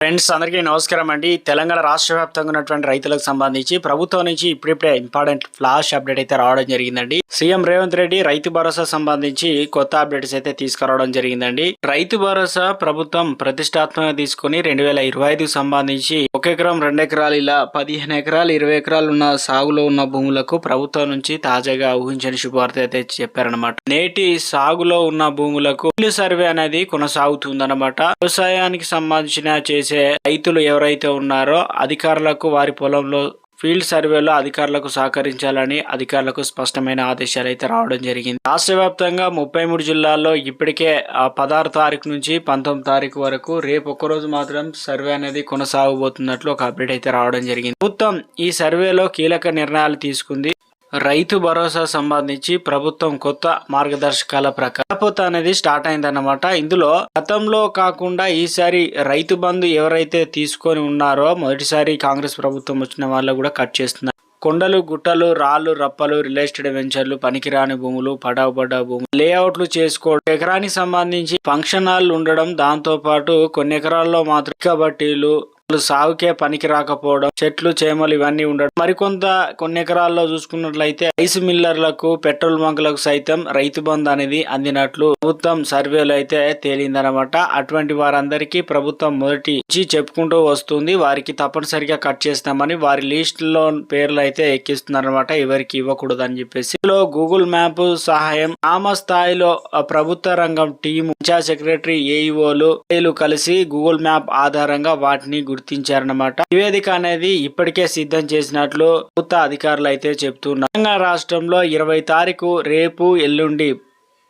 Friends అందరికీ నమస్కారం అండి. తెలంగాణ రాష్ట్ర వ్యాప్తంగా ఉన్నటువంటి రైతులకు సంబంధించి ప్రభుత్వం నుంచి ఇప్పుడిప్పుడే ఇంపార్టెంట్ ఫ్లాష్ అప్డేట్ అయితే రావడం జరిగిందండి. సీఎం రేవంత్ రెడ్డి రైతు భరోసా సంబంధించి కొత్త అప్డేట్స్ అయితే తీసుకురావడం జరిగిందండి. రైతు భరోసా ప్రభుత్వం ప్రతిష్టాత్మకంగా తీసుకుని రెండు వేల ఇరవై సంబంధించి ఒక ఎకరం రెండు ఎకరాలు ఇలా పదిహేను ఎకరాలు ఇరవై ఎకరాలు ఉన్న సాగులో ఉన్న భూములకు ప్రభుత్వం నుంచి తాజాగా ఊహించని శుభార్త అయితే చెప్పారనమాట నేటి సాగులో ఉన్న భూములకు ఇల్లు సర్వే అనేది కొనసాగుతుందన్నమాట. వ్యవసాయానికి సంబంధించిన చేసే రైతులు ఎవరైతే ఉన్నారో అధికారులకు వారి పొలంలో ఫీల్డ్ సర్వేలో అధికారులకు సహకరించాలని అధికారులకు స్పష్టమైన ఆదేశాలు అయితే రావడం జరిగింది. రాష్ట్ర వ్యాప్తంగా ముప్పై మూడు జిల్లాల్లో ఇప్పటికే పదహారు తారీఖు నుంచి పంతొమ్మిది తారీఖు వరకు రేపు ఒక్కరోజు మాత్రం సర్వే అనేది కొనసాగబోతున్నట్లు ఒక అప్డేట్ అయితే రావడం జరిగింది. ప్రభుత్వం ఈ సర్వేలో కీలక నిర్ణయాలు తీసుకుంది. రైతు భరోసా సంబంధించి ప్రభుత్వం కొత్త మార్గదర్శకాల ప్రకారం కాకపోతే అనేది స్టార్ట్ అయిందన్నమాట. ఇందులో గతంలో కాకుండా ఈసారి రైతు బంధు ఎవరైతే తీసుకొని ఉన్నారో మొదటిసారి కాంగ్రెస్ ప్రభుత్వం వచ్చిన వాళ్ళు కూడా కట్ చేస్తున్నారు. కొండలు గుట్టలు రాళ్ళు రప్పలు రియల్ ఎస్టేట్ వెంచర్లు పనికిరాని భూములు పడవబడ్డ భూములు లేఅవుట్లు చేసుకోవడం ఎకరానికి సంబంధించి ఫంక్షన్ హాల్ ఉండడం దాంతో పాటు కొన్ని ఎకరాల్లో మాత్రం ఇక్కబట్టీలు సాగుకే పనికి రాకపోవడం చెట్లు చేమలు ఇవన్నీ ఉండడం. మరికొంత కొన్ని ఎకరాల్లో చూసుకున్నట్లయితే రైస్ మిల్లర్లకు పెట్రోల్ బంకులకు సైతం రైతు బంధు అనేది అందినట్లు ప్రభుత్వం సర్వేలు అయితే తేలిందనమాట అటువంటి వారందరికీ ప్రభుత్వం మొదటి నుంచి చెప్పుకుంటూ వస్తుంది. వారికి తప్పనిసరిగా కట్ చేస్తామని వారి లిస్ట్లో పేర్లు అయితే ఎక్కిస్తున్నారనమాట ఎవరికి ఇవ్వకూడదు అని చెప్పేసి. ఇందులో గూగుల్ మ్యాప్ సహాయం గ్రామ స్థాయిలో ప్రభుత్వ రంగం టీము పంచాయత్ సెక్రటరీ ఏఈఓలు కలిసి గూగుల్ మ్యాప్ ఆధారంగా వాటిని గుర్తించారన్నమాట. నివేదిక అనేది ఇప్పటికే సిద్ధం చేసినట్లు ప్రభుత్వ అధికారులు అయితే చెప్తున్నారు. తెలంగాణ రాష్ట్రంలో ఇరవై తారీఖు రేపు ఎల్లుండి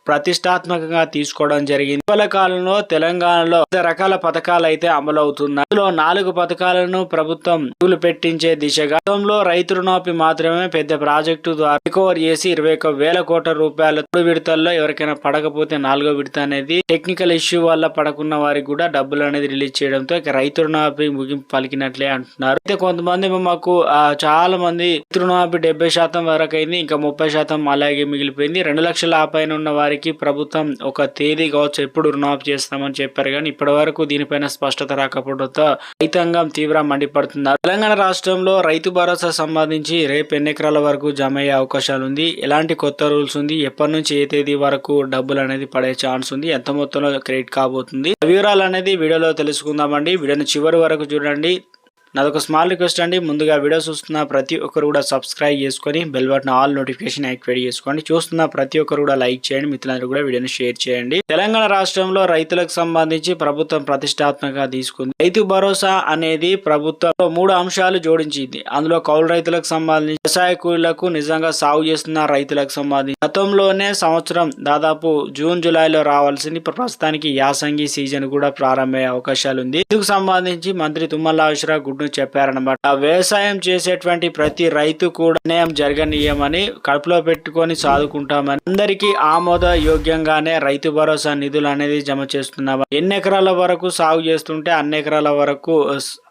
ప్రతిష్టాత్మకంగా తీసుకోవడం జరిగింది. ఇటీవల కాలంలో తెలంగాణలో వివిధ రకాల పథకాలు అయితే అమలవుతున్నాయి. అందులో నాలుగు పథకాలను ప్రభుత్వం అమలు పెట్టించే దిశగా గతంలో రైతు రుణాపి మాత్రమే పెద్ద ప్రాజెక్టు ద్వారా రికవర్ చేసి ఇరవై ఒక వేల కోట్ల రూపాయల మూడు విడతల్లో ఎవరికైనా పడకపోతే నాలుగో విడత అనేది టెక్నికల్ ఇష్యూ వల్ల పడకున్న వారికి కూడా డబ్బులు అనేది రిలీజ్ చేయడంతో ఇక రైతు రుణాపి ముగింపు పలికినట్లే అంటున్నారు. అయితే కొంతమంది మాకు చాలా మంది రైతు రుణాపి డెబ్బై శాతం వరకు అయింది ఇంకా ముప్పై శాతం అలాగే మిగిలిపోయింది. రెండు లక్షల ఆపైన పైన ఉన్న వారికి ప్రభుత్వం ఒక తేదీ కావచ్చు ఎప్పుడు రుణాపి చేస్తామని చెప్పారు. కానీ ఇప్పటి వరకు దీనిపైన స్పష్టత రాకపోవడంతో రైతాంగం తీవ్ర మండిపడుతున్నారు తెలంగాణ రాష్ట్రంలో రైతు భరోసా సంబంధించి రేపు ఎన్ని ఎకరాల వరకు జమ అయ్యే అవకాశాలు ఉంది. ఎలాంటి కొత్త రూల్స్ ఉంది? ఎప్పటి నుంచి ఏ తేదీ వరకు డబ్బులు అనేది పడే ఛాన్స్ ఉంది? ఎంత మొత్తంలో క్రెడిట్ కాబోతుంది? వివరాలు అనేది వీడియోలో తెలుసుకుందామండి. వీడియోని చివరి వరకు చూడండి. నాదొక స్మాల్ రిక్వెస్ట్ అండి. ముందుగా వీడియో చూస్తున్న ప్రతి ఒక్కరు కూడా సబ్స్క్రైబ్ చేసుకొని bell button all notification activate చేసుకోండి. చూస్తున్న ప్రతి ఒక్కరు కూడా లైక్ చేయండి. మిత్రులందరూ కూడా వీడియోని షేర్ చేయండి. తెలంగాణ రాష్ట్రంలో రైతులకు సంబంధించి ప్రభుత్వం ప్రతిష్టాత్మకంగా తీసుకుంది. రైతు భరోసా అనేది ప్రభుత్వం మూడు అంశాలు జోడించింది. అందులో కౌలు రైతులకు సంబంధించి వ్యవసాయ కూలీలకు నిజంగా సాగు చేస్తున్న రైతులకు సంబంధించి గతంలోనే సంవత్సరం దాదాపు జూన్ జూలైలో రావాల్సింది. ప్రస్తుతానికి యాసంగి సీజన్ కూడా ప్రారంభమయ్యే అవకాశాలు ఉంది ఇందుకు సంబంధించి మంత్రి తుమ్మల నాగేశ్వరరావు గుడ్డు చెప్పారనమాట ఆ వ్యవసాయం చేసేటువంటి ప్రతి రైతు కూడా అన్యాయం జరగనీయమని కడుపులో పెట్టుకొని సాదుకుంటామని అందరికీ ఆమోద యోగ్యంగానే రైతు భరోసా నిధులు అనేది జమ చేస్తున్నాం. ఎన్ని ఎకరాల వరకు సాగు చేస్తుంటే అన్ని ఎకరాల వరకు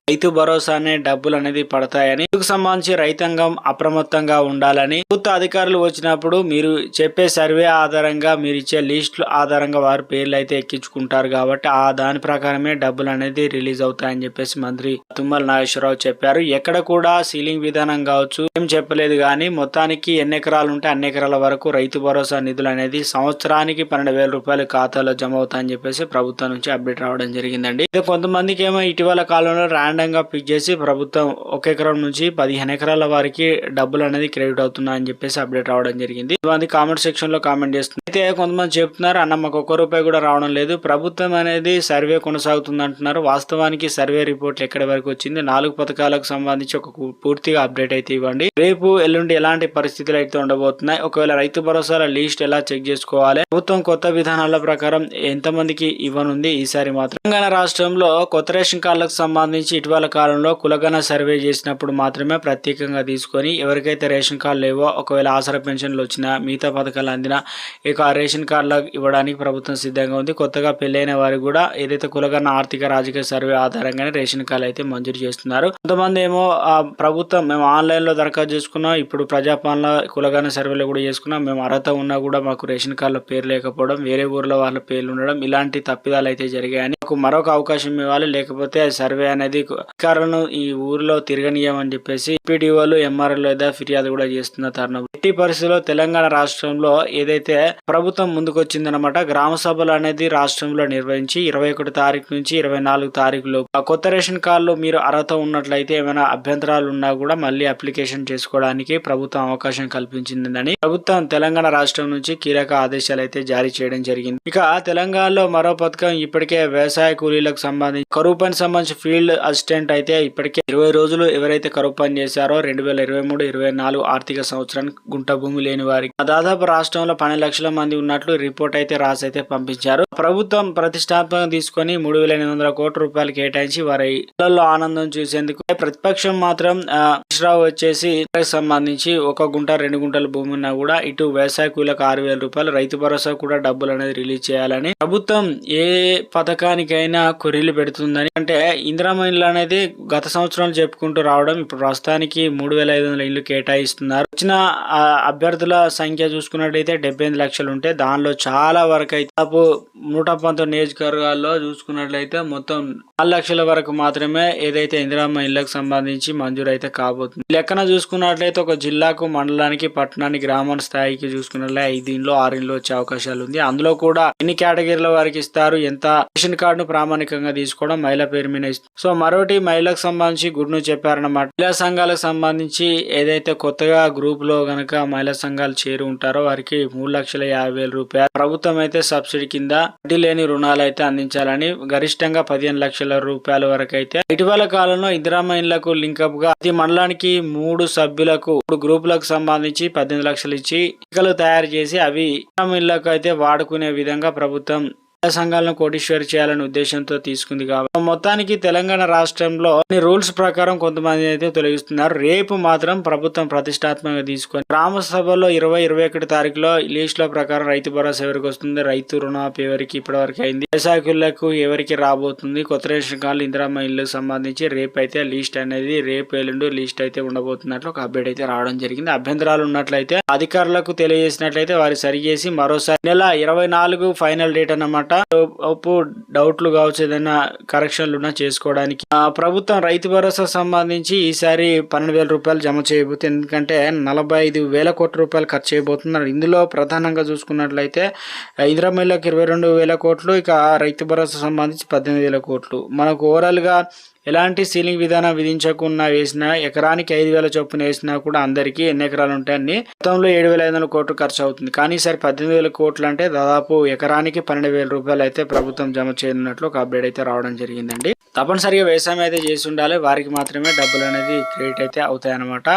రైతు భరోసానే డబ్బులు అనేది పడతాయని ఇందుకు సంబంధించి రైతాంగం అప్రమత్తంగా ఉండాలని ప్రభుత్వ అధికారులు వచ్చినప్పుడు మీరు చెప్పే సర్వే ఆధారంగా మీరు ఇచ్చే లిస్టుల ఆధారంగా వారి పేర్లు అయితే ఎక్కించుకుంటారు కాబట్టి ఆ దాని ప్రకారమే డబ్బులు అనేది రిలీజ్ అవుతాయని చెప్పేసి మంత్రి తుమ్మల నాగేశ్వరరావు చెప్పారు. ఎక్కడ కూడా సీలింగ్ విధానం కావచ్చు ఏం చెప్పలేదు కానీ మొత్తానికి ఎన్ని ఎకరాలు ఉంటే అన్ని ఎకరాల వరకు రైతు భరోసా నిధులు అనేది సంవత్సరానికి పన్నెండు వేల రూపాయలు ఖాతాలో జమ అవుతాయని చెప్పేసి ప్రభుత్వం నుంచి అప్డేట్ రావడం జరిగిందండి. ఇది కొంతమందికి ఏమో ఇటీవల కాలంలో ర్యాండ్ గా పిక్ చేసి ప్రభుత్వం ఒక ఎకరం నుంచి పదిహేను ఎకరాల వారికి డబ్బులు అనేది క్రెడిట్ అవుతున్నాయని చెప్పేసి అప్డేట్ రావడం జరిగింది. కొంతమంది కామెంట్ సెక్షన్లో కామెంట్ చేస్తుంది. అయితే కొంతమంది చెప్తున్నారు అన్న మాకు ఒక్క రూపాయి కూడా రావడం లేదు. ప్రభుత్వం అనేది సర్వే కొనసాగుతుంది అంటున్నారు వాస్తవానికి సర్వే రిపోర్ట్ ఎక్కడి వరకు వచ్చింది? నాలుగు పథకాలకు సంబంధించి ఒక పూర్తిగా అప్డేట్ అయితే ఇవ్వండి. రేపు ఎల్లుండి ఎలాంటి పరిస్థితులు అయితే ఉండబోతున్నాయి? ఒకవేళ రైతు భరోసాల లిస్ట్ ఎలా చెక్ చేసుకోవాలి? ప్రభుత్వం కొత్త విధానాల ప్రకారం ఎంతమందికి ఇవ్వనుంది? ఈసారి మాత్రం తెలంగాణ రాష్ట్రంలో కొత్త రేషన్ కార్డులకు సంబంధించి ఇటీవల కాలంలో కులగణ సర్వే చేసినప్పుడు మాత్రమే ప్రత్యేకంగా తీసుకొని ఎవరికైతే రేషన్ కార్డు లేవో ఒకవేళ ఆసరా పెన్షన్లు వచ్చినా మిగతా పథకాలు అందినా ఇక ఆ రేషన్ కార్డులు ఇవ్వడానికి ప్రభుత్వం సిద్ధంగా ఉంది. కొత్తగా పెళ్ళైన వారికి కూడా ఏదైతే కులగణ ఆర్థిక రాజకీయ సర్వే ఆధారంగానే రేషన్ కార్డులు అయితే మంజూరు చేస్తున్నారు. కొంతమంది ఏమో ఆ ప్రభుత్వం మేము ఆన్లైన్లో దరఖాస్తు చేసుకున్నాం ఇప్పుడు ప్రజాపాలన కులగణ సర్వేలో కూడా చేసుకున్నాం మేము అర్హత ఉన్నా కూడా మాకు రేషన్ కార్డులో పేరు లేకపోవడం వేరే ఊర్లో వాళ్ళ పేర్లు ఉండడం ఇలాంటి తప్పిదాలు అయితే జరిగాయని మాకు మరొక అవకాశం ఇవ్వాలి. లేకపోతే సర్వే అనేది అధికారులను ఈ ఊరిలో తిరగనీయమని చెప్పేసి పీడీఓలు ఎంఆర్ఎల్ లేదా ఫిర్యాదు కూడా చేస్తున్న తరుణం. ఎట్టి పరిస్థితుల్లో తెలంగాణ రాష్ట్రంలో ఏదైతే ప్రభుత్వం ముందుకొచ్చిందనమాట గ్రామ సభలు అనేది రాష్ట్రంలో నిర్వహించి ఇరవై ఒకటి తారీఖు నుంచి ఇరవై నాలుగు తారీఖులో ఆ కొత్త రేషన్ కార్డులు మీరు అర్హత ఉన్నట్లయితే ఏమైనా అభ్యంతరాలు ఉన్నా కూడా మళ్ళీ అప్లికేషన్ చేసుకోవడానికి ప్రభుత్వం అవకాశం కల్పించిందని ప్రభుత్వం తెలంగాణ రాష్ట్రం నుంచి కీలక ఆదేశాలు అయితే జారీ చేయడం జరిగింది. ఇక తెలంగాణలో మరో పథకం ఇప్పటికే వ్యవసాయ కూలీలకు సంబంధించి కరువు పని సంబంధించి ఫీల్డ్ అసిస్టెంట్ అయితే ఇప్పటికే ఇరవై రోజులు ఎవరైతే కరువు పని చేశారో రెండు వేల ఇరవై మూడు ఇరవై నాలుగు ఆర్థిక సంవత్సరానికి గుంట భూమి లేని వారికి. దాదాపు రాష్ట్రంలో పన్నెండు లక్షల మంది ఉన్నట్లు రిపోర్ట్ అయితే రాసి అయితే పంపించారు. ప్రభుత్వం ప్రతిష్టాత్మకంగా తీసుకొని మూడు వేల ఎనిమిది వందల కోట్ల రూపాయలు కేటాయించి వారి ఇళ్ళలో ఆనందం చూసేందుకు ప్రతిపక్షం మాత్రం రావు వచ్చేసి సంబంధించి ఒక గుంట రెండు గుంటల భూమి ఉన్నా కూడా ఇటు వ్యవసాయ కూలకు ఆరు వేల రూపాయలు రైతు భరోసా కూడా డబ్బులు అనేది రిలీజ్ చేయాలని ప్రభుత్వం ఏ పథకానికైనా కొరీలు పెడుతుందని అంటే ఇందిరామహిళ అనేది గత సంవత్సరం చెప్పుకుంటూ రావడం ఇప్పుడు ప్రస్తుతానికి మూడు వేల ఐదు వందల ఇల్లు కేటాయిస్తున్నారు. వచ్చిన అభ్యర్థుల సంఖ్య చూసుకున్నట్లయితే డెబ్బై ఎనిమిది లక్షలు ఉంటే దానిలో చాలా వరకు అయితే దాదాపు నూట పంతొమ్మిది నియోజకవర్గాల్లో చూసుకున్నట్లయితే మొత్తం నాలుగు లక్షల వరకు మాత్రమే ఏదైతే ఇందిరామ్మ ఇళ్ళకు సంబంధించి మంజూరు అయితే కాబోతుంది లెక్కన చూసుకున్నట్లయితే ఒక జిల్లాకు మండలానికి పట్టణానికి గ్రామాల స్థాయికి చూసుకున్నట్లయితే ఐదు ఇండ్లు ఆరు ఇండ్లు వచ్చే అవకాశాలు ఉంది. అందులో కూడా ఎన్ని కేటగిరీల వారికి ఇస్తారు ఎంత రేషన్ కార్డును ప్రామాణికంగా తీసుకోవడం మహిళ పేరు మీద ఇస్తారు. సో మరొకటి మహిళలకు సంబంధించి గుడ్ న్యూస్ చెప్పారన్నమాట. మహిళా సంఘాలకు సంబంధించి ఏదైతే కొత్తగా గ్రూప్లో గనక మహిళా సంఘాలు చేరి ఉంటారో వారికి మూడు లక్షల యాభై వేల రూపాయలు. ప్రభుత్వం అయితే సబ్సిడీ కింద వడ్డీ లేని రుణాలు అయితే అందించాలని గరిష్టంగా పదిహేను లక్షల రూపాయల వరకు అయితే. ఇటీవల కాలంలో ఇందిరామ ఇళ్ళకు లింకప్గా ప్రతి మండలానికి మూడు సభ్యులకు మూడు గ్రూపులకు సంబంధించి పద్దెనిమిది లక్షలు ఇచ్చి టీకాలు తయారు చేసి అవి ఇందిరమ్మ ఇళ్ళకు అయితే వాడుకునే విధంగా ప్రభుత్వం మహిళా సంఘాలను కోటీశ్వరి చేయాలనే ఉద్దేశంతో తీసుకుంది కాబట్టి. మొత్తానికి తెలంగాణ రాష్ట్రంలో రూల్స్ ప్రకారం కొంతమంది అయితే తొలగిస్తున్నారు. రేపు మాత్రం ప్రభుత్వం ప్రతిష్టాత్మకంగా తీసుకొని గ్రామ సభలో ఇరవై ఇరవై ఒకటి తారీఖులో లిస్ట్ ప్రకారం రైతు భరోసా ఎవరికి వస్తుంది? రైతు రుణమాఫీ ఎవరికి ఇప్పటివరకు అయింది? వ్యవసాయకులకు ఎవరికి రాబోతుంది? కొత్త రేషన్ కార్డు ఇందిరామ్మ ఇళ్ళకి సంబంధించి రేపు అయితే లిస్ట్ అనేది రేపు ఎల్లుండి లిస్ట్ అయితే ఉండబోతున్నట్లు ఒక అప్డేట్ అయితే రావడం జరిగింది. అభ్యంతరాలు ఉన్నట్లయితే అధికారులకు తెలియజేసినట్లయితే వారు సరిచేసి మరోసారి నెల ఇరవై నాలుగు ఫైనల్ డేట్ అన్నమాట. అప్పు డౌట్లు కావచ్చు ఏదైనా కరెక్షన్లు ఉన్నా చేసుకోవడానికి. ప్రభుత్వం రైతు భరోసా సంబంధించి ఈసారి పన్నెండు వేల రూపాయలు జమ చేయబోతుంది ఎందుకంటే నలభై ఐదు వేల కోట్ల రూపాయలు ఖర్చు చేయబోతున్నారు. ఇందులో ప్రధానంగా చూసుకున్నట్లయితే ఇంద్రమిల్లకు ఇరవై రెండు వేల కోట్లు ఇక రైతు భరోసా సంబంధించి పద్దెనిమిది వేల కోట్లు. మనకు ఓవరాల్గా ఎలాంటి సీలింగ్ విధానం విధించకుండా వేసినా ఎకరానికి ఐదు వేల చొప్పున వేసినా కూడా అందరికీ ఎన్ని ఎకరాలు ఉంటాయని మొత్తంలో ఏడు వేల ఐదు వందల కోట్లు ఖర్చు అవుతుంది. కానీ ఈసారి పద్దెనిమిది వేల కోట్లు అంటే దాదాపు ఎకరానికి పన్నెండు వేల రూపాయలు అయితే ప్రభుత్వం జమ చేయనున్నట్లు ఒక అప్డేట్ అయితే రావడం జరిగిందండి. తప్పనిసరిగా వ్యవసాయం అయితే చేసి ఉండాలి. వారికి మాత్రమే డబ్బులు అనేది క్రెడిట్ అయితే అవుతాయన్నమాట.